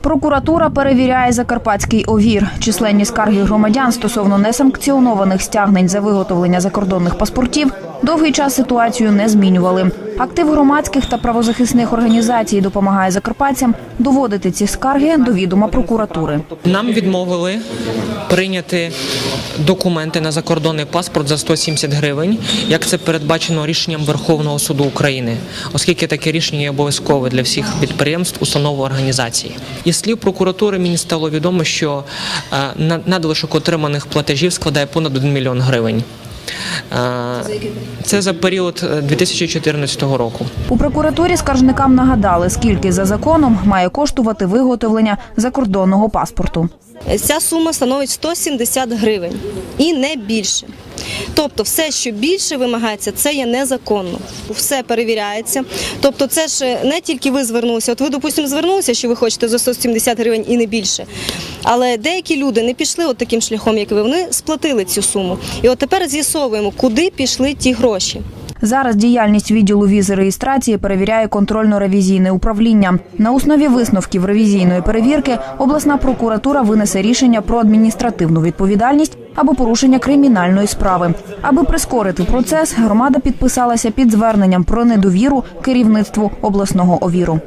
Прокуратура перевіряє закарпатський овір. Численні скарги громадян стосовно несанкціонованих стягнень за виготовлення закордонних паспортів довгий час ситуацію не змінювали. Актив громадських та правозахисних організацій допомагає закарпатцям доводити ці скарги до відома прокуратури. Нам відмовили прийняти документи на закордонний паспорт за 170 гривень, як це передбачено рішенням Верховного суду України, оскільки таке рішення є обов'язкове для всіх підприємств, установ організацій. Із слів прокуратури мені стало відомо, що е, на- надлишок отриманих платежів складає понад 1 мільйон гривень. Е, Це за період е, 2014 року. У прокуратурі скаржникам нагадали, скільки за законом має коштувати виготовлення закордонного паспорту. Ця сума становить 170 гривень і не більше. Тобто, все, що більше вимагається, це є незаконно. Все перевіряється. Тобто, це ж не тільки ви звернулися. От ви, допустимо, звернулися, що ви хочете за 170 гривень і не більше. Але деякі люди не пішли от таким шляхом, як ви. Вони сплатили цю суму. І от тепер з'ясовуємо, куди пішли ті гроші. Зараз діяльність відділу візи реєстрації перевіряє контрольно-ревізійне управління. На основі висновків ревізійної перевірки обласна прокуратура винесе рішення про адміністративну відповідальність або порушення кримінальної справи. Аби прискорити процес, громада підписалася під зверненням про недовіру керівництву обласного овіру.